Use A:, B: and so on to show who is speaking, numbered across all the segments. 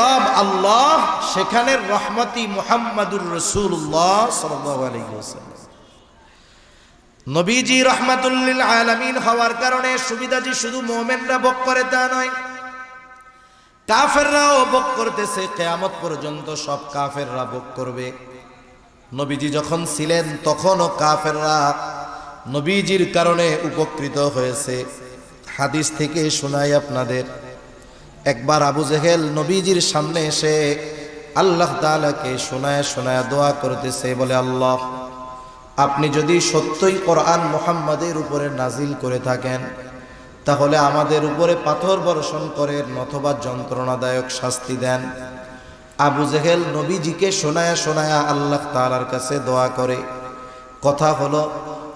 A: রব আল্লাহ সেখানের রহমতি মুহাম্মাদুর রসুল্লাহ নবীজি রহমাতুল্লিল আলামিন হওয়ার কারণে সুবিধাজি শুধু মোমেনরা ভোগ করে তা নয়, কাফেররাও করতেছে, কেয়ামত পর্যন্ত সব কাফেররা ভোগ করবে। নবীজি যখন ছিলেন, তখনও কাফেররা নবীজির কারণে উপকৃত হয়েছে। হাদিস থেকে শোনাই আপনাদের একবার আবু জেহেল নবীজির সামনে এসে আল্লাহ তালাকে শোনায় শোনায় দোয়া করতেছে, বলে, আল্লাহ, আপনি যদি সত্যই কোরআন মোহাম্মদের উপরে নাজিল করে থাকেন, তাহলে আমাদের উপরে পাথর বর্ষণ করেন অথবা যন্ত্রণাদায়ক শাস্তি দেন। আবু জেহেল নবীজিকে শোনায়া শোনায়া আল্লাহ তালার কাছে দোয়া করে। কথা হলো,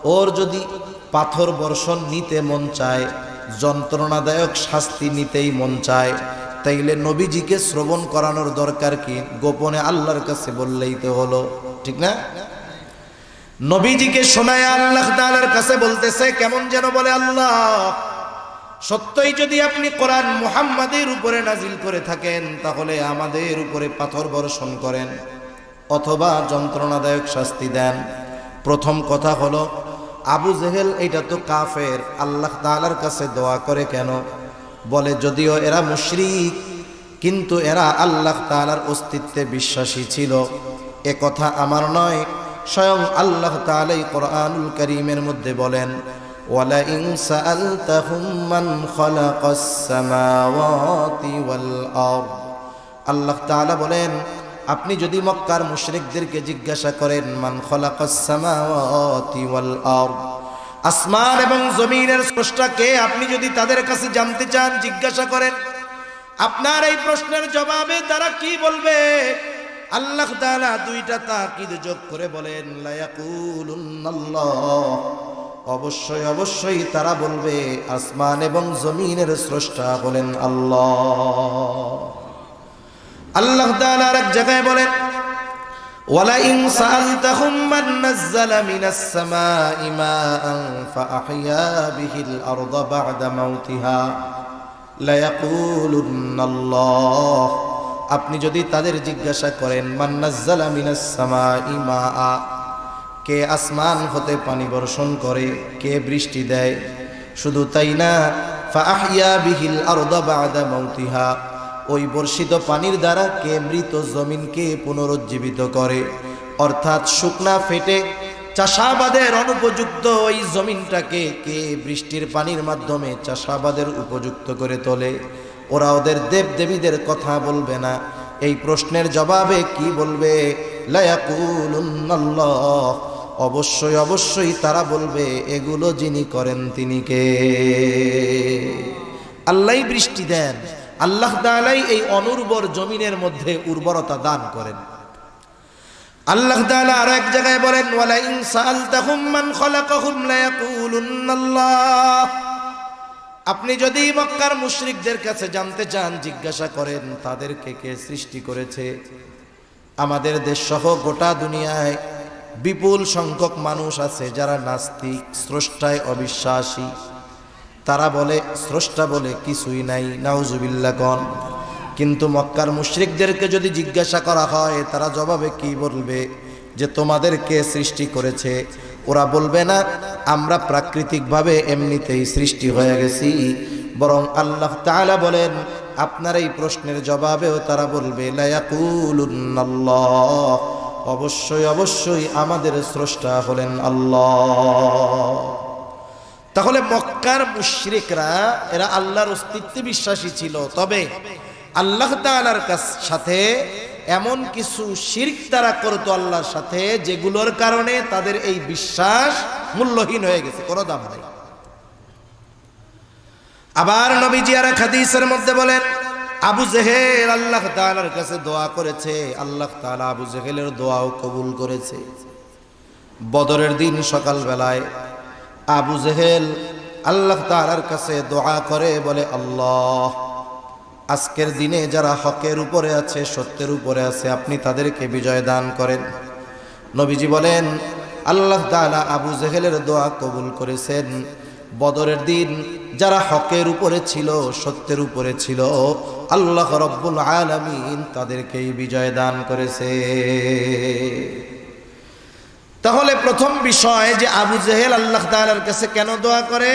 A: ওর যদি পাথর বর্ষণ নিতে মন চায় যন্ত্রণাদায়ক শাস্তি নিতেই মন চায়। তাইলে নবীজিকে শ্রবণ করানোর দরকার কি? গোপনে আল্লাহর কাছে বললেই তো হলো। ঠিক না? নবীজিকে শোনায় আল্লাহ তাআলার কাছে বলতেছে, কেমন যেন বলে, আল্লাহ, সত্যই যদি আপনি কোরআন মুহাম্মাদের উপরে নাজিল করে থাকেন, তাহলে আমাদের উপরে পাথর বর্ষণ করেন অথবা যন্ত্রণাদায়ক শাস্তি দেন। প্রথম কথা হলো আবু জেহেল এটা তো কাফের আল্লাহ তাআলার কাছে দোয়া করে কেন বলে যদিও এরা মুশরিক কিন্তু এরা আল্লাহ তাআলার অস্তিত্বে বিশ্বাসী ছিল এ কথা আমার নয় স্বয়ং আল্লাহ তাআলাই কোরআনুল করিমের মধ্যে বলেন ولئن سألتهم من خلق السماوات والأرض আল্লাহ তাআলা বলেন আপনি যদি মক্কার মুশরিকদেরকে জিজ্ঞাসা করেন, মান খলাকাস সামাওয়াতি ওয়াল আরদ? আসমান এবং জমিনের স্রষ্টাকে আপনি যদি তাদের কাছে জানতে চান, জিজ্ঞাসা করেন, আপনার এই প্রশ্নের জবাবে তারা কি বলবে? আল্লাহ তাআলা দুইটা তাকিদ যোগ করে বলেন লায়াকুলুন্নাল্লাহ অবশ্যই অবশ্যই তারা বলবে, আসমান এবং জমিনের স্রষ্টা বলেন আল্লাহ। আল্লাহ তাআলা এক জায়গায় বলেন ওয়ালা ওয়ালাইন সাআলতাহুম মান নাযালা মিনাস সামাঈ মাআন ফাআহইয়া বিহিল আরদা বা'দা মাউতিহা লায়াকুলুন্না আল্লাহ আপনি যদি তাদের জিজ্ঞাসা করেন, মান নাযালা মিনাস সামাঈ মাআ? কে আসমান হতে পানি বর্ষণ করে, কে বৃষ্টি দেয়? শুধু তাই না, ফাআহইয়া বিহিল আরদা বা'দা মাউতিহা। ওই বর্ষিত পানির দ্বারা কে মৃত জমিনকে পুনরুজ্জীবিত করে? অর্থাৎ শুকনা ফেটে চাষাবাদের অনুপযুক্ত ওই জমিনটাকে কে বৃষ্টির পানির মাধ্যমে চাষাবাদের উপযুক্ত করে তোলে? ওরা ওদের দেব দেবীদের কথা বলবে না। এই প্রশ্নের জবাবে কি বলবে? অবশ্যই অবশ্যই তারা বলবে, এগুলো যিনি করেন তিনি কে? আল্লাহ বৃষ্টি দেন। আল্লাহ তাআলাই এই অনুর্বর জমিনের মধ্যে উর্বরতা দান করেন। আল্লাহ তাআলা আর এক জায়গায় বলেন আপনি যদি মক্কার মুশরিকদের কাছে জানতে চান, জিজ্ঞাসা করেন, তাদেরকে কে সৃষ্টি করেছে? আমাদের দেশ সহ গোটা দুনিয়ায় বিপুল সংখ্যক মানুষ আছে যারা নাস্তিক, স্রষ্টায় অবিশ্বাসী। তারা বলে, স্রষ্টা বলে, কিছুই নাই নাউজুবিল্লা কন। কিন্তু মক্কার মুশরিকদেরকে যদি জিজ্ঞাসা করা হয়, তারা জবাবে কি বলবে? যে তোমাদেরকে সৃষ্টি করেছে? ওরা বলবে না, আমরা প্রাকৃতিকভাবে এমনিতেই সৃষ্টি হয়ে গেছি। বরং আল্লাহ তাআলা বলেন, আপনার এই প্রশ্নের জবাবেও তারা বলবে অবশ্যই অবশ্যই আমাদের স্রষ্টা হলেন আল্লাহ। তাহলে মক্কার মুশরিকরা, এরা আল্লাহর অস্তিত্বে বিশ্বাসী ছিল। তবে আল্লাহ তাআলার কাছ- সাথে এমন কিছু শিরক তারা করতো আল্লাহর সাথে, যেগুলোর কারণে তাদের এই বিশ্বাস মূল্যহীন হয়ে গেছে, কোনো দাম নেই। আবার নবীজি আর এক হাদিসের মধ্যে বলেন, আবু জেহেল আল্লাহ তাআলার কাছে দোয়া করেছে। আল্লাহ তাআলা আবু জেহেলের দোয়াও কবুল করেছে। বদরের দিন সকালবেলায় আবু জেহেল আল্লাহ তাআলার কাছে দোয়া করে, বলে, আল্লাহ, আজকের দিনে যারা হকের উপরে আছে, সত্যের উপরে আছে, আপনি তাদেরকে বিজয় দান করেন। নবীজি বলেন, আল্লাহ তাআলা আবু জেহেলের দোয়া কবুল করেছেন। বদরের দিন যারা হকের উপরে ছিল, সত্যের উপরে ছিল, আল্লাহ রব্বুল আলামিন তাদেরকেই বিজয় দান করেছে। তাহলে প্রথম বিষয় যে আবু জেহেল আল্লাহ তাআলার কাছে কেন দোয়া করে?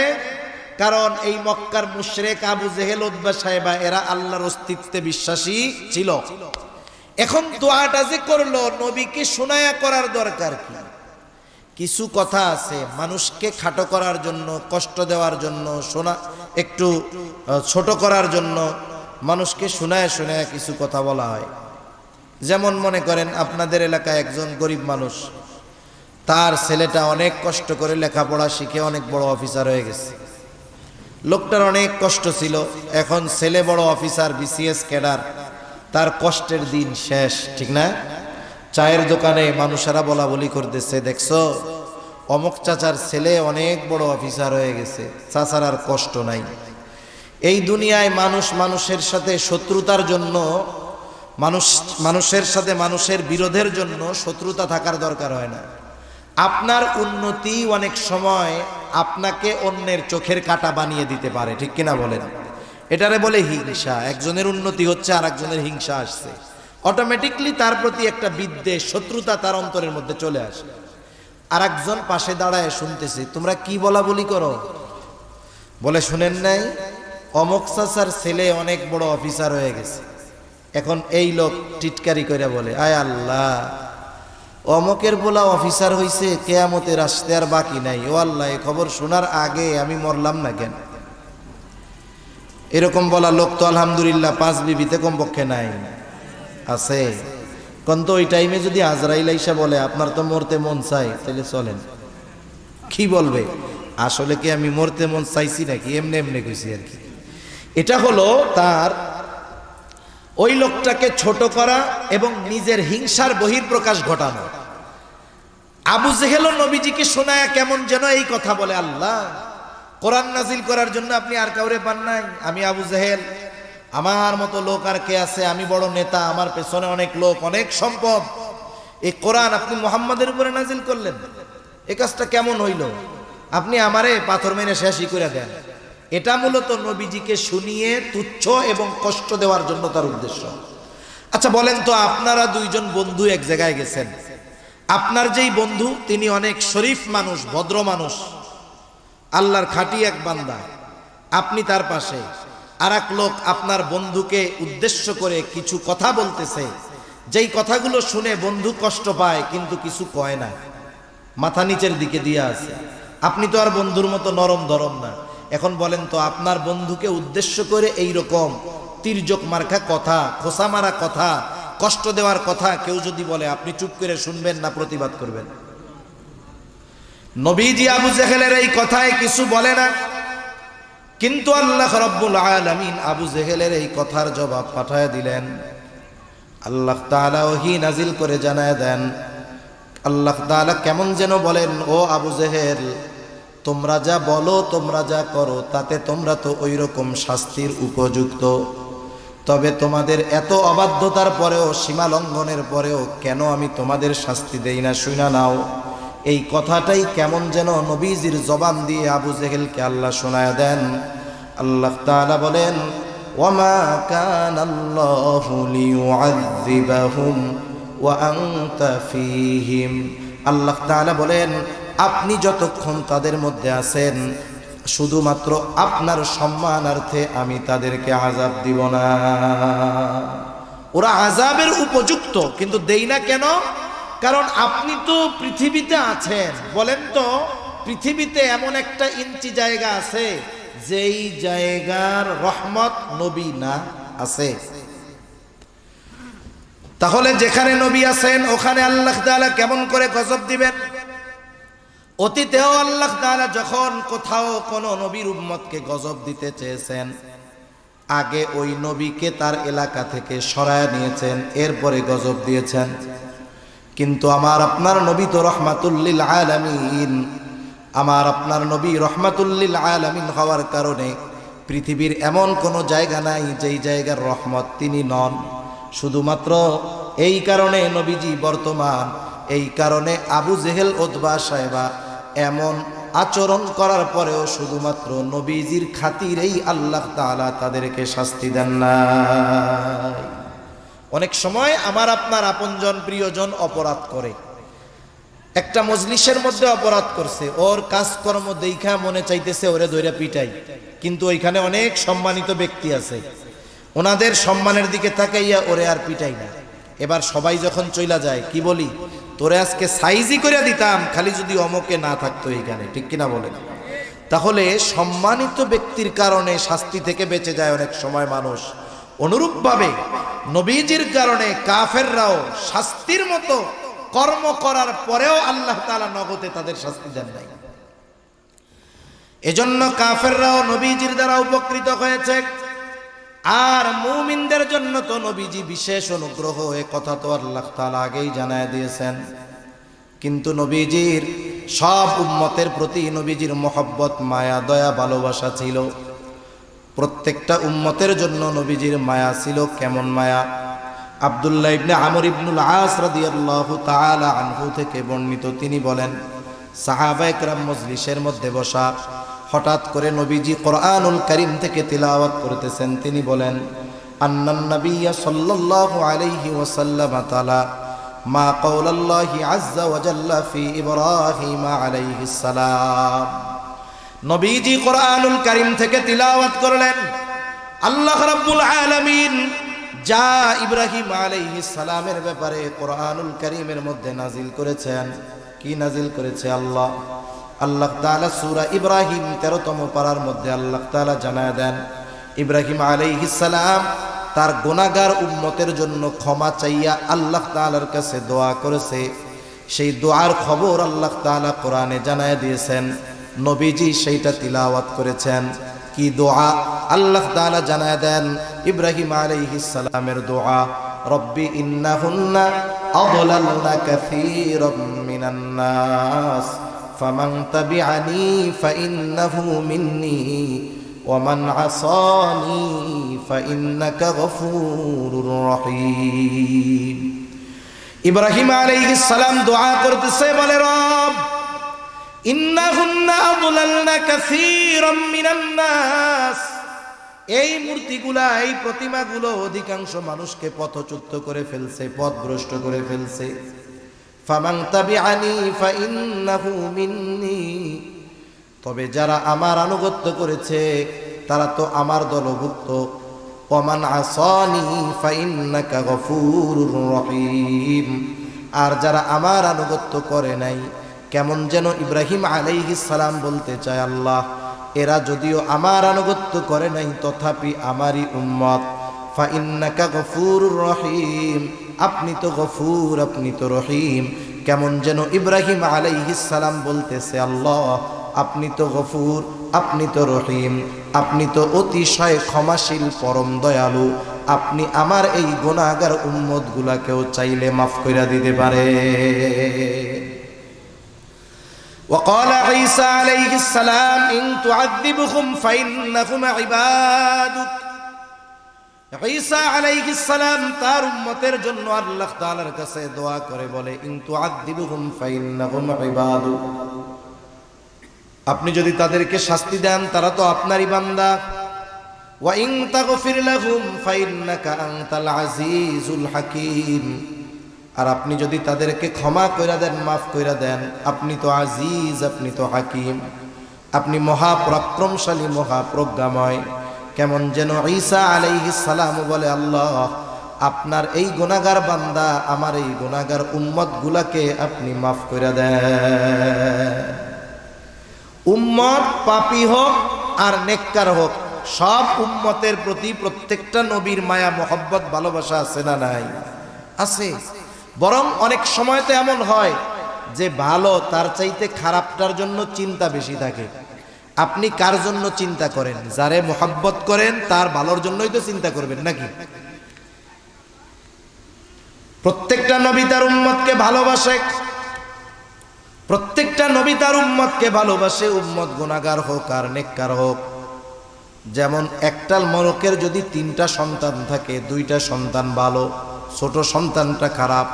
A: কারণ এই মক্কার মুশরেক আবু জেহেল উদ্বা সাহেবা, এরা আল্লাহর অস্তিত্বে বিশ্বাসী ছিল। এখন দোয়াটা যে করল, নবীকে শোনায়া করার দরকার কি? কিছু কথা আছে, মানুষকে খাটো করার জন্য, কষ্ট দেওয়ার জন্য, শোনা, একটু ছোট করার জন্য মানুষকে শোনায় শোনায় কিছু কথা বলা হয়। যেমন মনে করেন, আপনাদের এলাকায় একজন গরিব মানুষ তার ছেলেটা অনেক কষ্ট করে লেখাপড়া শিখে অনেক বড় অফিসার হয়ে গেছে। লোকটার অনেক কষ্ট ছিল। এখন ছেলে বড় অফিসার, বিসিএস ক্যাডার। তার কষ্টের দিন শেষ, ঠিক না? চায়ের দোকানে মানুষেরা বলা বলি করতেছে, দেখছ? অমক চাচার ছেলে অনেক বড় অফিসার হয়ে গেছে, চাচার আর কষ্ট নাই। এই দুনিয়ায় মানুষ মানুষের সাথে শত্রুতার জন্য, মানুষ মানুষের সাথে মানুষের বিরোধের জন্য শত্রুতা থাকার দরকার হয় না। আপনার উন্নতি অনেক সময় আপনাকে অন্যের চোখের কাটা বানিয়ে দিতে পারে, ঠিক কিনা বলেন? এটারে বলে হিংসা, একজনের উন্নতি হচ্ছে আর একজনের হিংসা আসছে। অটোমেটিকলি তার প্রতি একটা বিদ্বেষ, শত্রুতা তার অন্তরের মধ্যে চলে আসে। আর একজন পাশে দাঁড়ায় শুনতেছে, তোমরা কি বলা বলি করো? বলে, শুনেন নাই, অমক ছেলে অনেক বড় অফিসার হয়ে গেছে। এখন এই লোক টিটকারি করে বলে, আয় আল্লাহ অমকের বলা অফিসার হইছে, কেয়ামতের আসতে আর বাকি নাই। ও আল্লাহ খবর শোনার আগে আমি মরলাম না কেন? এরকম বলা লোক তো আলহামদুলিল্লাহ, পাঁচ বিবিতে কমপক্ষে নাই। আছে। কোন তো ওই টাইমে যদি আজরাইল আইসা বলে, আপনার তো মরতে মন চাই তাহলে চলেন। কি বলবে? আসলে কি আমি মরতে মন চাইছি নাকি? এমনি এমনি কইছি আর কি। এটা হলো তার ওই লোকটাকে ছোট করা এবং নিজের হিংসার বহির্প্রকাশ ঘটানো। আবু জেহেল নবীজিকে শোনায় কেমন যেন এই কথা বলে, আল্লাহ, কোরআন নাজিল করার জন্য আপনি আর কাউরে পান নাই? আমি আবু জেহেল। আমার মতো লোক আর কে আছে? আমি বড় নেতা, আমার পেছনে অনেক লোক, অনেক সম্পদ। এই কোরআন আপনি মোহাম্মদের উপরে নাজিল করলেন। এ কাজটা কেমন হইল? আপনি আমারে পাথর মেরে শেষই করে দেন। এটা মূলত নবীজিকে শুনিয়ে তুচ্ছ এবং কষ্ট দেওয়ার জন্য তার উদ্দেশ্য। আচ্ছা বলেন তো আপনারা দুইজন বন্ধু এক জায়গায় গেছেন। আপনার যেই বন্ধু, তিনি অনেক শরীফ মানুষ, ভদ্র মানুষ। আল্লাহর খাঁটি এক বান্দা। আপনি তার পাশে। আর লোক আপনার বন্ধুকে উদ্দেশ্য করে কিছু কথা বলতেছে। যেই কথাগুলো শুনে বন্ধু কষ্ট পায়, কিন্তু কিছু কয় না। মাথা নিচের দিকে দিয়ে আছে। আপনি তো আর বন্ধুর মতো নরম ধরম না। এখন বলেন তো, আপনার বন্ধুকে উদ্দেশ্য করে এই রকম তির্যক মার্কা কথা, খোসা মারা কথা, কষ্ট দেওয়ার কথা কেউ যদি বলে, আপনি চুপ করে শুনবেন না, প্রতিবাদ করবেন। নবীজি আবু জেহেলের এই কথায় কিছু বলে না, কিন্তু আল্লাহ রব্বুল আলামিন আবু জেহেলের এই কথার জবাব পাঠায় দিলেন। আল্লাহ তাআলা ওহি নাজিল করে জানায় দেন, আল্লাহ তাআলা কেমন যেন বলেন, ও আবু জেহেল তোমরা যা বলো, তোমরা যা করো, তাতে তোমরা তো ওই রকম শাস্তির উপযুক্ত। তবে তোমাদের এত অবাধ্যতার পরেও, সীমা লঙ্ঘনের পরেও কেন আমি তোমাদের শাস্তি দেই না শুনা নাও। এই কথাটাই কেমন যেন নবীজির জবান দিয়ে আবু জেহেলকে আল্লাহ শোনায় দেন। আল্লাহ তাআলা বলেন, ওয়ামা কান আল্লাহু ওয়া আনতা ফীহিম। আল্লাহ তাআলা বলেন আপনি যতক্ষণ তাদের মধ্যে আছেন, শুধুমাত্র আপনার সম্মানার্থে আমি তাদেরকে আজাব দিব না। ওরা আজাবের উপযুক্ত, কিন্তু দেই না কেন? কারণ আপনি তো পৃথিবীতে আছেন, বলেন তো, পৃথিবীতে এমন একটা ইঞ্চি জায়গা আছে, যেই জায়গার রহমত নবী না আছে। তাহলে যেখানে নবী আছেন, ওখানে আল্লাহ কেমন করে গজব দিবেন? অতীতেও আল্লাহ তাআলা যখন কোথাও কোনো নবীর উম্মতকে গজব দিতে চেয়েছেন, আগে ওই নবীকে তার এলাকা থেকে সরায় নিয়েছেন, এরপরে গজব দিয়েছেন। কিন্তু আমার আপনার নবী তো রহমাতুল্লিল আলামিন। আমার আপনার নবী রহমাতুল্লিল আলামিন হওয়ার কারণে পৃথিবীর এমন কোনো জায়গা নাই যেই জায়গার রহমত তিনি নন। শুধুমাত্র এই কারণে নবীজি বর্তমান, এই কারণে আবু জেহেল ওদবা সাহেবা এমন আচরণ করার পরেও শুধুমাত্র নবীজির খাতিরেই আল্লাহ তাআলা তাদেরকে শাস্তি দেন না। অনেক সময় আমার আপনার আপনজন প্রিয়জন অপরাধ করে। একটা মজলিসের মধ্যে অপরাধ করছে। ওর কাজকর্ম দেখা মনে চাইতেছে ওরে দৈরা পিটাই। কিন্তু ওইখানে অনেক সম্মানিত ব্যক্তি আছে। ওনাদের সম্মানের দিকে তাকাইয়া ওরে আর পিটাই না। এবার সবাই যখন চইলা যায়, কি বলি? তোরে আজকে সাইজই করে দিতাম, খালি যদি অমকে না থাকতো এইখানে, ঠিক কিনা বলেন? তাহলে সম্মানিত ব্যক্তির কারণে শাস্তি থেকে বেঁচে যায় অনেক সময় মানুষ। অনুরূপভাবে নবীজির কারণে কাফেররাও শাস্তির মতো কর্ম করার পরেও আল্লাহ তাআলা নগদে তাদের শাস্তি দেন নাই। এজন্য কাফেররাও নবীজির দ্বারা উপকৃত হয়েছে। আর মুমিনদের জন্য তো নবীজি বিশেষ অনুগ্রহ, এ কথা তো আল্লাহ তালা আগেই জানায় দিয়েছেন। কিন্তু নবীজির সব উম্মতের প্রতি নবীজির মোহব্বত, মায়া, দয়া, ভালোবাসা ছিল। প্রত্যেকটা উম্মতের জন্য নবীজির মায়া ছিল, কেমন মায়া? আব্দুল্লাহ ইবনে আমর ইবনুল আস রাদিয়াল্লাহু তাআলা আনহু থেকে বর্ণিত, তিনি বলেন সাহাবা একরাম মজলিসের মধ্যে বসা হঠাৎ করে নবীজি কোরআনুল করিম থেকে তিলাওয়াত করতেছেন। তিনি বলেন, আন্নান নবিয়্য সাল্লাল্লাহু আলাইহি ওয়াসাল্লাম তাআলা মা কওলাল্লাহি আযজা ওয়া জাল্লা ফি ইব্রাহিম আলাইহিস সালাম। নবীজি কোরআনুল করিম থেকে তিলাওয়াত করলেন, আল্লাহ রাব্বুল আলামিন যা ইব্রাহিম আলাইহিস সালামের ব্যাপারে কোরআনুল করিমের মধ্যে নাজিল করেছেন। কি নাজিল করেছে আল্লাহ? আল্লাহ তাআলা সূরা ইব্রাহিম 13তম পারার মধ্যে আল্লাহ তাআলা জানায় দেন, ইব্রাহিম আলাইহিস সালাম তার গুনাহগার উম্মতের জন্য ক্ষমা চাইয়া আল্লাহ তাআলার কাছে দোয়া করেছে। সেই দোয়ার খবর আল্লাহ তাআলা কোরআনে জানায় দিয়েছেন। নবীজি সেইটা তিলাওয়াত করেছেন। কি দোয়া? আল্লাহ তাআলা জানায় দেন, ইব্রাহিম আলাইহিস সালামের দোয়া, রব্বি ইন্নাহুন্না আদলালনা কাসীরাম মিনান ফামান তাবিআনি ফাইন্নাহু মিন্নি ওয়ামান আসানি ফাইন্নাকা গফুরুর রহিম ইব্রাহিম আলাইহিস সালাম দোয়া করতেছে বলে রব ইন্নাহুন্না আদলালনা কাসীরাম মিনান নাস এই মূর্তিগুলা, এই প্রতিমাগুলো অধিকাংশ মানুষকে পথচ্যুত করে ফেলছে, পথভ্রষ্ট করে ফেলছে। ফামাং তাবিআনি ফাইন্নাহু মিন্নি। তবে যারা আমার আনুগত্য করেছে, তারা তো আমার দলভুক্ত। ওমান আসানি ফাইন্নাকা গফুরুর রহিম। আর যারা আমার আনুগত্য করে নাই, কেমন যেন ইব্রাহিম আলাইহিস সালাম বলতে চায় আল্লাহ, এরা যদিও আমার আনুগত্য করে নাই, তথাপি আমারই উম্মত। ফাইন্নাকা গফুরুর রহিম আপনি তো গফুর আপনি তো রহিম কেমন যেন ইব্রাহিম আলাইহিস সালাম বলতেছে আল্লাহ আপনি তো গফুর আপনি তো রহিম আপনি তো অতিশয় ক্ষমাশীল পরম দয়ালু আপনি আমার এই গুণাগার উম্মত গুলাকেও চাইলে মাফ কইরা দিতে পারে وقال عيسى عليه السلام إن تعذبهم فإنهم عبادك ঈসা আলাইহিস সালাম তার উম্মতের জন্য আল্লাহ তাআলার কাছে দোয়া করে বলে, ইন তুআযিবুহুম ফাইন্নাহুম ইবাদুক আপনি যদি তাদেরকে শাস্তি দেন, তারা তো আপনারই বান্দা। ওয়া ইন তাগফির লাহুম ফাইন্নাকা আনতাল আজিজুল হাকীম। আর আপনি যদি তাদেরকে ক্ষমা কইরা দেন, মাফ কইরা দেন, আপনি তো আজিজ, আপনি তো হাকিম। আপনি মহাপরাক্রমশালী, মহাপ্রজ্ঞাময়। কেমন যেন ঈসা সালাম বলে, আল্লাহ, আপনার এই গুনাগার বান্দা আমার এই গুনাগার উম্মত গুলাকে আপনি মাফ করে দেন। উম্মত পাপি হোক আর নেককার হোক, সব উম্মতের প্রতি প্রত্যেকটা নবীর মায়া, মোহব্বত, ভালোবাসা আছে না নাই? আছে। বরং অনেক সময় তো এমন হয় যে ভালো তার চাইতে খারাপটার জন্য চিন্তা বেশি থাকে। আপনি কার জন্য চিন্তা করেন? যারে মোহাব্বত করেন, তার ভালোর জন্যই তো চিন্তা করবেন নাকি? প্রত্যেকটা নবী তার উম্মতকে ভালোবাসে। প্রত্যেকটা নবী তার উম্মতকে ভালোবাসে। উম্মত গুণাগার হোক আর নেককার হোক। যেমন একটাল মরকের যদি তিনটা সন্তান থাকে, দুইটা সন্তান ভালো, ছোট সন্তানটা খারাপ,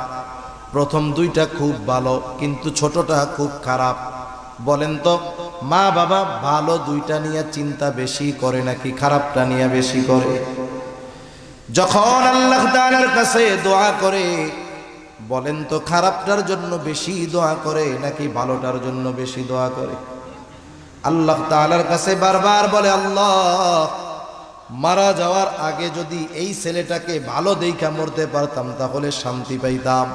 A: প্রথম দুইটা খুব ভালো, কিন্তু ছোটটা খুব খারাপ। বলেন তো মা বাবা ভালো দুইটা নিয়ে চিন্তা বেশি করে নাকি খারাপটা নিয়ে বেশি করে? যখন আল্লাহ তাআলার কাছে দোয়া করে, বলেন তো খারাপটার জন্য বেশি দোয়া করে নাকি ভালোটার জন্য বেশি দোয়া করে? আল্লাহ তাআলার কাছে বারবার বলে, আল্লাহ, মারা যাওয়ার আগে যদি এই ছেলেটাকে ভালো দেখা মরতে পারতাম তাহলে শান্তি পাইতাম।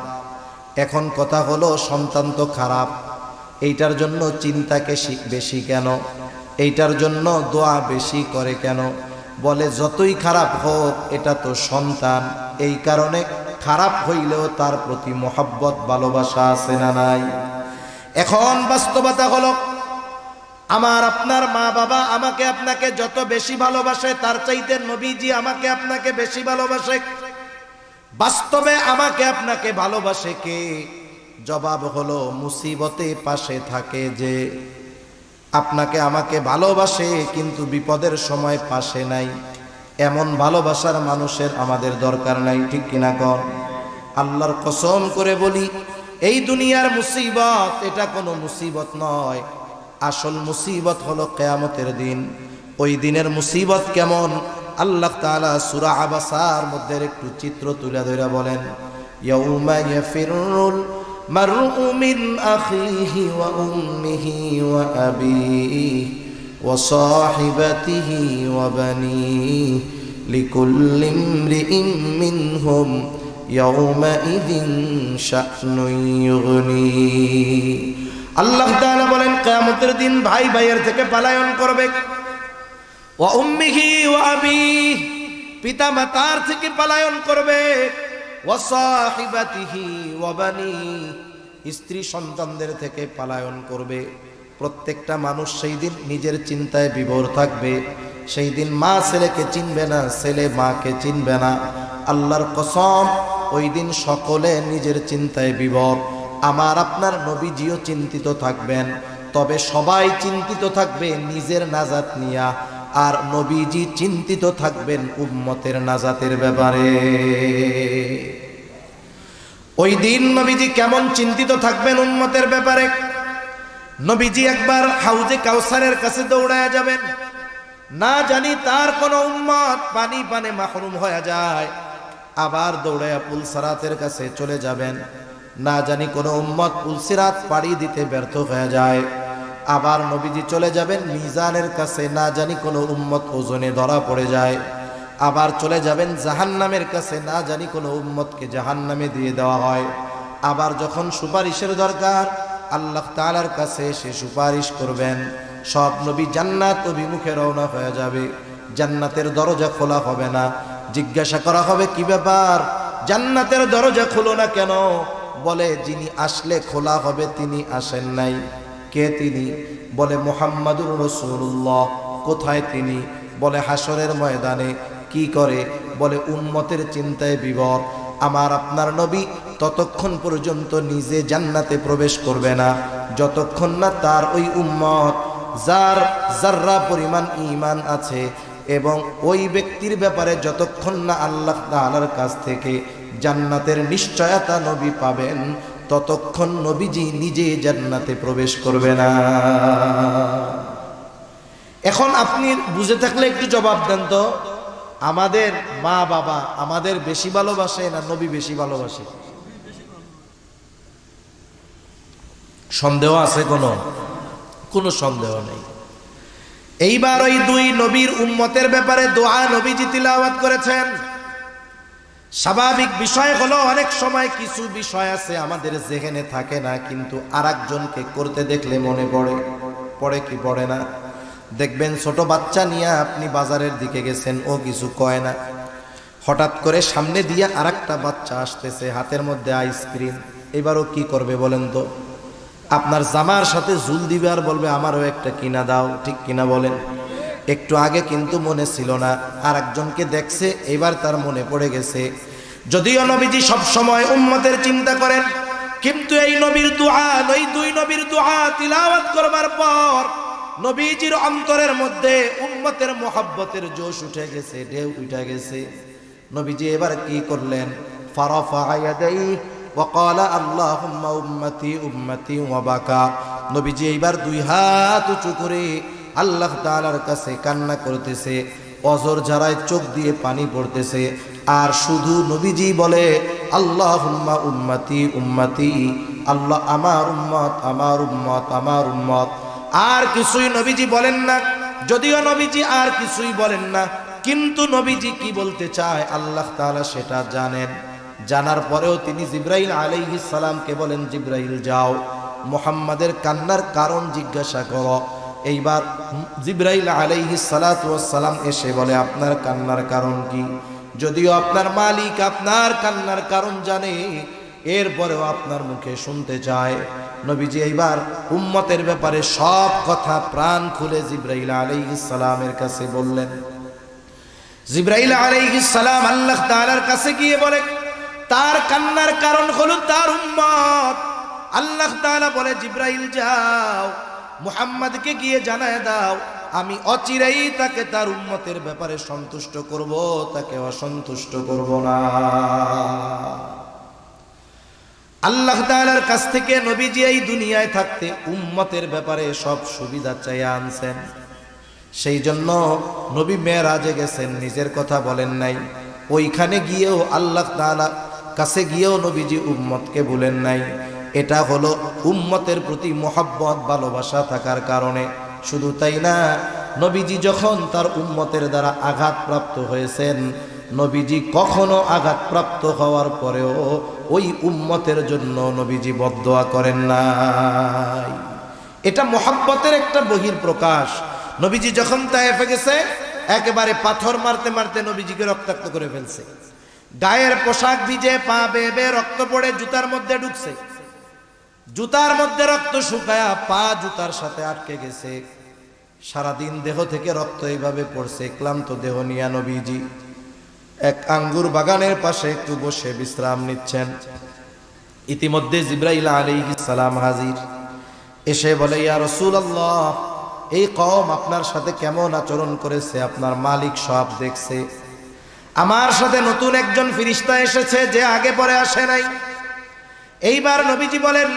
A: এখন কথা হলো, সন্তান তো খারাপ। এইটার জন্য চিন্তাকে বেশি কেন? এইটার জন্য দোয়া বেশি করে কেন? বলে, যতই খারাপ হোক, এটা তো সন্তান। এই কারণে খারাপ হইলেও তার প্রতি মহব্বত, ভালোবাসা আছে না নাই? এখন বাস্তবতা হলো, আমার আপনার মা বাবা আমাকে আপনাকে যত বেশি ভালোবাসে, তার চাইতে নবীজি আমাকে আপনাকে বেশি ভালোবাসে। বাস্তবে আমাকে আপনাকে ভালোবাসে কে? জবাব হলো, মুসিবতে পাশে থাকে যে। আপনাকে আমাকে ভালোবাসে, কিন্তু বিপদের সময় পাশে নাই। এমন ভালোবাসার মানুষের আমাদের দরকার নাই, ঠিক কিনা? কর আল্লাহর কসম করে বলি, এই দুনিয়ার মুসিবত, এটা কোনো মুসিবত নয়। আসল মুসিবত হলো কেয়ামতের দিন। ওই দিনের মুসিবত কেমন? আল্লাহ তাআলা সূরা আবাসার মধ্যে একটু চিত্র তুলে ধরে বলেন, ইয়াউমা ইয়াফিরুল উম্মিহি ওয়া আবিহি ওয়া সাহিবাতিহি ওয়া বানিহি লিকুল্লি ইমরিইম মিনহুম ইয়াউমাইযিন শা'নুন ইউগনি। আল্লাহ তাআলা বলেন, কিয়ামতের দিন ভাই ভাইয়ের থেকে পলায়ন করবে। ওয়া উম্মিহি ওয়া আবিহি পিতা মাতার থেকে পলায়ন করবে। স্ত্রী সন্তানদের থেকে পলায়ন করবে। প্রত্যেকটা মানুষ সেই দিন নিজের চিন্তায় বিভোর থাকবে। সেই দিন মা ছেলেকে চিনবে না, ছেলে মাকে চিনবে না। আল্লাহর কসম, ওই দিন সকলে নিজের চিন্তায় বিভোর। আমার আপনার নবীজিও চিন্তিত থাকবেন, তবে সবাই চিন্তিত থাকবে নিজের নাজাত নিয়া। আর নবীজি চিন্তিত থাকবেন উম্মতের নাজাতের ব্যাপারে। ওই দিন নবীজি কেমন চিন্তিত থাকবেন উম্মতের ব্যাপারে? নবীজি একবার হাউজে কাউসারের কাছে দৌড়ায় যাবেন। না জানি তার কোন উম্মত পানি পানে মাহরুম হয়ে যায়। আবার দৌড়ায় পুলসারাতের কাছে চলে যাবেন। না জানি কোন উম্মত পুলসিরাত পাড়ি দিতে ব্যর্থ হয়ে যায়। আবার নবীজি চলে যাবেন, মিজানের কাছে না জানি কোনো উম্মত ওজনে ধরা পড়ে যায়। আবার চলে যাবেন, জাহান্নামের কাছে না জানি কোনো উম্মতকে জাহান্নামে দিয়ে দেওয়া হয়। আবার যখন সুপারিশের দরকার, আল্লাহ তাআলার কাছে সে সুপারিশ করবেন। সব নবী জান্নাত অভিমুখে রওনা হয়ে যাবে। জান্নাতের দরজা খোলা হবে না। জিজ্ঞাসা করা হবে, কি ব্যাপার? জান্নাতের দরজা খোলো না কেন? বলে, যিনি আসলে খোলা হবে তিনি আসেন নাই। কে তিনি? বলে মোহাম্মদুর রসুল্লাহ কোথায় তিনি? বলে হাসরের ময়দানে। কি করে? বলে উন্মতের চিন্তায় বিবর। আমার আপনার নবী ততক্ষণ পর্যন্ত নিজে জান্নাতে প্রবেশ করবে না। যতক্ষণ না তার ওই উম্মত, যার জাররা পরিমাণ ইমান আছে এবং ওই ব্যক্তির ব্যাপারে যতক্ষণ না আল্লাহ তাআলার কাছ থেকে জান্নাতের নিশ্চয়তা নবী পাবেন ততক্ষণ নবীজি নিজে জান্নাতে প্রবেশ করবে না। এখন আপনি বুঝে থাকলে একটু জবাব দেন তো। আমাদের মা বাবা আমাদের বেশি ভালোবাসে না নবী বেশি ভালোবাসে? সন্দেহ আছে কোনো? কোনো সন্দেহ নেই। এইবার ওই দুই নবীর উম্মতের ব্যাপারে দোয়া নবীজি তিলাওয়াত করেছেন। স্বাভাবিক বিষয় হলো অনেক সময় কিছু বিষয় আছে আমাদের যেখানে থাকে না, কিন্তু আরেকজনকে করতে দেখলে মনে পড়ে পড়ে কি পড়ে না? দেখবেন ছোট বাচ্চা নিয়ে আপনি বাজারের দিকে গেছেন, ও কিছু কয় না। হঠাৎ করে সামনে দিয়ে আরেকটা বাচ্চা আসতেছে, হাতের মধ্যে আইসক্রিম এবারও কি করবে বলেন তো? আপনার জামার সাথে ঝুল দিবে আর বলবে, আমারও একটা কিনা দাও। ঠিক কিনা বলেন? একটু আগে কিন্তু মনে ছিল না আর একজনকে দেখছে, এবার তার মনে পড়ে গেছে। যদিও নবীজি সব সময় উম্মতের চিন্তা করেন, কিন্তু এই নবীর দোয়া, ওই দুই নবীর দোয়া তিলাওয়াত করবার পর নবীজির অন্তরের মধ্যে উম্মতের মোহাব্বতের জোশ উঠে গেছে, ঢেউ উঠে গেছে। নবীজি এবার কি করলেন? ফারাফা উম্মতি ওয়াবাকা নবীজি এইবার দুই হাত উঁচু করে আল্লাহ তাআলার কাছে কান্না করতেছে, অজর ঝাড়ায় চোখ দিয়ে পানি পড়তেছে, আর শুধু নবীজি বলে, আল্লাহুম্মা উম্মতি উম্মতি, আল্লাহ আমার উম্মত আমার উম্মত আমার উম্মত। আর কিছুই নবীজি বলেন না, যদিও নবীজি আর কিছুই বলেন না, কিন্তু নবীজি কি বলতে চায় আল্লাহ তাআলা সেটা জানেন। জানার পরেও তিনি জিব্রাইল আলাইহিস সালামকে বলেন, জিব্রাইল, যাও, মোহাম্মদের কান্নার কারণ জিজ্ঞাসা করো। এইবার জিব্রাইল আলাইহিস সালাতু সালাম এসে বলে, আপনার কান্নার কারণ কি? যদিও আপনার মালিক আপনার কান্নার কারণ জানে, এরপরেও আপনার মুখে শুনতে চায়। নবীজি এইবার উম্মতের ব্যাপারে সব কথা প্রাণ খুলে জিব্রাইল আলাইহিস সালামের কাছে বললেন। জিব্রাইল আলাইহিস সালাম আল্লাহ তাআলার কাছে গিয়ে বলে, তার কান্নার কারণ হলো তার উম্মত। আল্লাহ তাআলা বলে, জিব্রাইল, যাও। মুহাম্মদকে গিয়ে জানায় দাও, আমি অচিরেই তাকে তার উন্মতের ব্যাপারে সন্তুষ্ট করব, তাকে অসন্তুষ্ট করব না। আল্লাহ তাআলার কাছ থেকে নবীজি এই দুনিয়ায় থাকতে উম্মতের ব্যাপারে সব সুবিধা চাই আনছেন। সেই জন্য নবী মেয়েরাজে গেছেন, নিজের কথা বলেন নাই। ওইখানে গিয়েও আল্লাহ তাআলা কাছে গিয়েও নবীজি উম্মতকে বলেন নাই। এটা হলো উম্মতের প্রতি মোহাব্বত, ভালোবাসা থাকার কারণে। শুধু তাই না, নবীজি যখন তার উম্মতের দ্বারা আঘাতপ্রাপ্ত হয়েছেন, নবীজি কখনো আঘাতপ্রাপ্ত হওয়ার পরেও ওই উম্মতের জন্য নবীজি বদোয়া করেন নাই। এটা মোহাব্বতের একটা বহির প্রকাশ নবীজি যখন তায়েফে গেছে, একেবারে পাথর মারতে মারতে নবীজিকে রক্তাক্ত করে ফেলছে। গায়ের পোশাক ভিজে পা বেবে রক্ত পড়ে জুতার মধ্যে ঢুকছে। জুতার মধ্যে রক্ত শুকায়া পা জুতার সাথে আটকে গেছে। সারাদিন দেহ থেকে রক্ত এইভাবে পড়ছে, ক্লান্ত দেহ নিয়া নবীজি। এক আঙ্গুর বাগানের পাশে একটু বসে বিশ্রাম নিচ্ছেন। ইতিমধ্যে জিব্রাইল আলাইহিস সালাম হাজির। এসে বলে, ইয়া রাসূলুল্লাহ, এই কম আপনার সাথে কেমন আচরণ করেছে? আপনার মালিক সব দেখছে। আমার সাথে নতুন একজন ফিরিস্তা এসেছে যে আগে পরে আসে নাই। এইবার নবীজি বলেন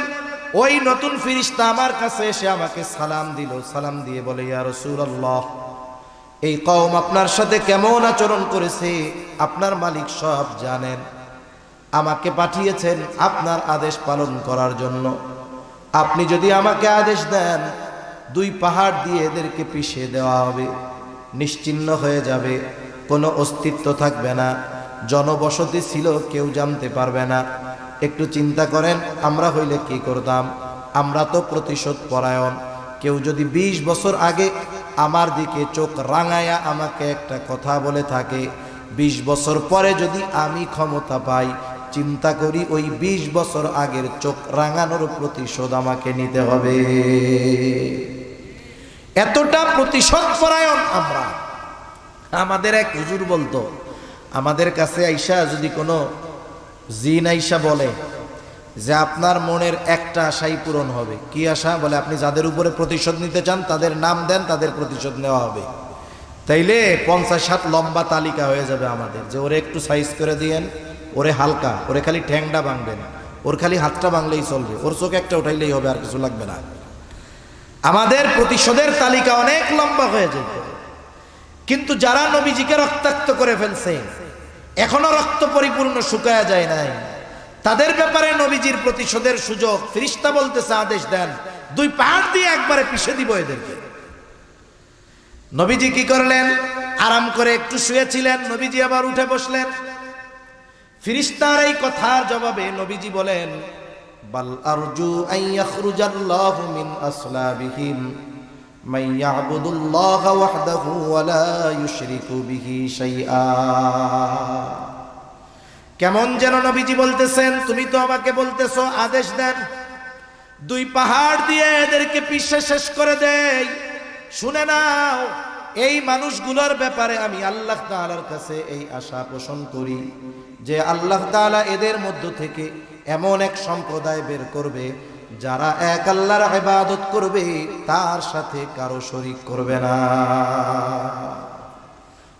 A: ওই নতুন ফিরিস্তা আমার কাছে এসে আমাকে সালাম দিল। সালাম দিয়ে বলে, ইয়া রাসূলুল্লাহ, এই কম আপনার সাথে কেমন আচরণ করেছে? আপনার মালিক সব জানেন। আমাকে পাঠিয়েছেন আপনার আদেশ পালন করার জন্য। আপনি যদি আমাকে আদেশ দেন, দুই পাহাড় দিয়ে এদেরকে পিষে দেওয়া হবে। নিশ্চিন্ন হয়ে যাবে, কোনো অস্তিত্ব থাকবে না। জনবসতি ছিল, কেউ জানতে পারবে না। একটু চিন্তা করেন, আমরা হইলে কি করতাম? আমরা তো প্রতিশোধ পরায়ণ। কেউ যদি ২০ বছর আগে আমার দিকে চোখ রাঙায়া আমাকে একটা কথা বলে থাকে ২০ বছর পরে যদি আমি ক্ষমতা পাই, চিন্তা করি ওই ২০ বছর আগের চোখ রাঙানোর প্রতিশোধ আমাকে নিতে হবে। এতটা প্রতিশোধ পরায়ণ আমরা। আমাদের এক হুজুর বলতো, আমাদের কাছে আইসা যদি কোনো জিন আইসা বলে যে আপনার মনের একটা আশাই পূরণ হবে। কি আশা? বলে আপনি যাদের উপরে প্রতিশোধ নিতে চান, তাদের নাম দেন, তাদের প্রতিশোধ নেওয়া হবে। তাইলে পঞ্চাশ সাত লম্বা তালিকা হয়ে যাবে আমাদের, যে ওরে একটু সাইজ করে দিয়েন, ওরে হালকা, ওরে খালি ঠ্যাংটা ভাঙবেন, ওর খালি হাতটা ভাঙলেই চলবে, ওর চোখ একটা উঠাইলেই হবে, আর কিছু লাগবে না। আমাদের প্রতিশোধের তালিকা অনেক লম্বা হয়ে যাবে। কিন্তু যারা নবীজিকে রক্তাক্ত করে ফেলছে এখনও রক্ত পরিপূর্ণ শুকায়া যায় নাই। তাদের ব্যাপারে নবীজির প্রতিশোধের সুযোগ ফিরিস্তা বলতেছে আদেশ দেন। দুই পাহাড় দিয়ে একবারে পিষে দিব এদেরকে। নবীজি কি করলেন? আরাম করে একটু শুয়েছিলেন। নবীজি আবার উঠে বসলেন। ফিরিস্তার এই কথার জবাবে নবীজি বলেন, বাল আরজু আন ইয়াখরুজাল্লাহু মিন আসলাবিহিম। মান ইয়াবুদুল্লাহ ওয়াহদাহু ওয়া লা ইউশরিকু বিহি শাইআ। কেমন যেন নবীজি বলতেছেন, তুমি তো আমাকে বলতেছো আদেশ দেন। দুই পাহাড় দিয়ে এদেরকে পিষে শেষ করে দেই। শুনে নাও, এই মানুষগুলোর ব্যাপারে আমি আল্লাহ তাআলার কাছে এই আশা পোষণ করি যে আল্লাহ তাআলা এদের মধ্য থেকে এমন এক সম্প্রদায় বের করবে যারা এক আল্লাহর ইবাদত করবে, তার সাথে কারও শরীক করবে না।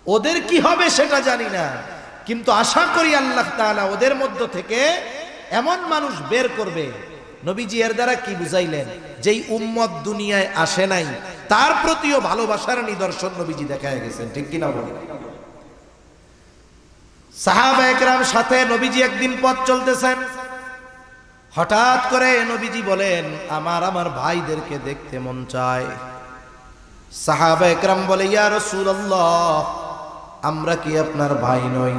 A: ওদের কি হবে সেটা জানি না, কিন্তু আশা করি আল্লাহ তাআলা ওদের মধ্য থেকে এমন মানুষ বের করবে। নবীজি এর দ্বারা কি বুঝাইলেন? যেই উম্মত দুনিয়ায় আসে নাই, তার প্রতিও ভালোবাসার নিদর্শন নবীজি দেখায় গেছেন, ঠিক কিনা বলেন? সাহাবা একরাম সাথে নবীজি একদিন পথ চলতেছেন। হঠাৎ করে নবীজি বলেন, আমার আমার ভাইদেরকে দেখতে মন চায়। সাহাবা একরাম বলে, ইয়া রাসূলুল্লাহ, আমরা কি আপনার ভাই নই?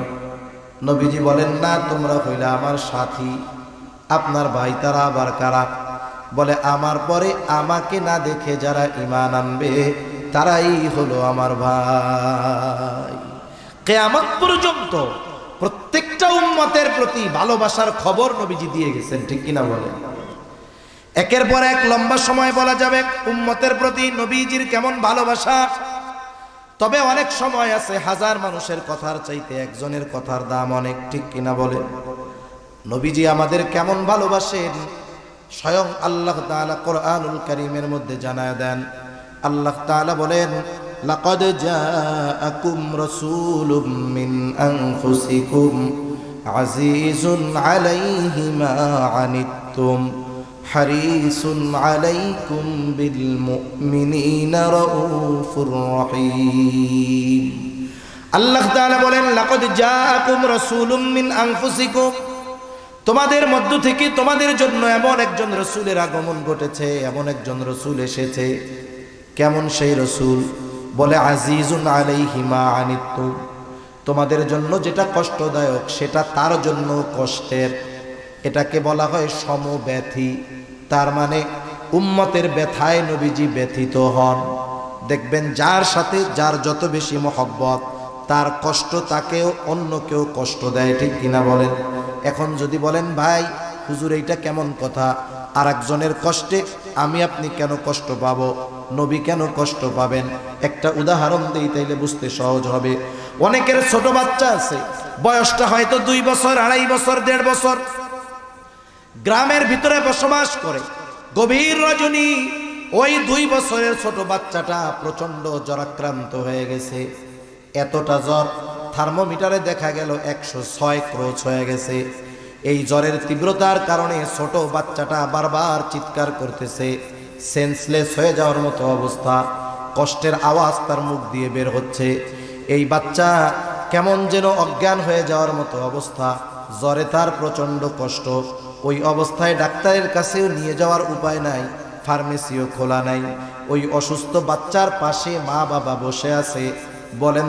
A: নবীজি বলেন, না, তোমরা হইলা আমার সাথী। আপনার ভাই তারা আবার কারা? বলে, আমার পরে আমাকে না দেখে যারা ইমান আনবে, তারাই হলো আমার ভাই। কেয়ামত পর্যন্ত প্রত্যেকটা উম্মতের প্রতি ভালোবাসার খবর নবীজি দিয়ে গেছেন, ঠিক কিনা বলেন? একের পর এক লম্বা সময় বলা যাবে, উম্মতের প্রতি নবীজির কেমন ভালোবাসা? তবে অনেক সময় আছে, হাজার মানুষের কথার চাইতে একজনের কথার দাম অনেক, ঠিক কিনা বলেন? নবীজি আমাদের কেমন ভালোবাসেন? স্বয়ং আল্লাহ তাআলা কোরআনুল কারীমের মধ্যে জানায় দেন। আল্লাহ তাআলা বলেন জাআকুম রাসূলুম মিন আনফুসিকুম আজিজুন আলাইহি মা আনিত্তুম হারিসুন আলাইকুম বিল মুমিনিনা রাউফুর রহিম আল্লাহ তাআলা বলেন, লাকাদ জাআকুম রাসূলুম মিন আনফুসিকুম। তোমাদের মধ্য থেকে তোমাদের জন্য এমন একজন রসুলের আগমন ঘটেছে, এমন একজন রসুল এসেছে। কেমন সেই রসুল? বলে, আজিজুন আলাইহিমা আনিত্তু, তোমাদের জন্য যেটা কষ্টদায়ক, সেটা তার জন্য কষ্টের। এটাকে বলা হয় সমব্যথী। তার মানে উম্মতের ব্যথায় নবীজি ব্যথিত হন। দেখবেন, যার সাথে যার যত বেশি মহব্বত, তার কষ্ট তাকেও অন্য কেউ কষ্ট দেয়, ঠিক কিনা বলেন? এখন যদি বলেন, ভাই হুজুর, এইটা কেমন কথা? আর একজনের কষ্টে আমি আপনি কেন কষ্ট পাব? নবী কেন কষ্ট পাবেন? একটা উদাহরণ দিই, তাইলে বুঝতে সহজ হবে। অনেকের ছোট বাচ্চা আছে, বয়সটা হয়তো দুই বছর, আড়াই বছর, দেড় বছর। গ্রামের ভিতরে বসবাস করে, গভীর রজনী, ওই দুই বছরের ছোট বাচ্চাটা প্রচণ্ড জ্বরাক্রান্ত হয়ে গেছে। এতটা জ্বর, থার্মোমিটারে দেখা গেল একশো ছয় ক্রোচ হয়ে গেছে। এই জ্বরের তীব্রতার কারণে ছোট বাচ্চাটা বারবার চিৎকার করতেছে। সেন্সলেস হয়ে যাওয়ার মতো অবস্থা। কষ্টের আওয়াজ তার মুখ দিয়ে বের হচ্ছে। এই বাচ্চা কেমন যেন অজ্ঞান হয়ে যাওয়ার মতো অবস্থা। জ্বরে তার প্রচণ্ড কষ্ট। ওই অবস্থায় ডাক্তারের কাছেও নিয়ে যাওয়ার উপায় নাই। ফার্মেসিও খোলা নাই। ওই অসুস্থ বাচ্চার পাশে মা বাবা বসে আছে। বলেন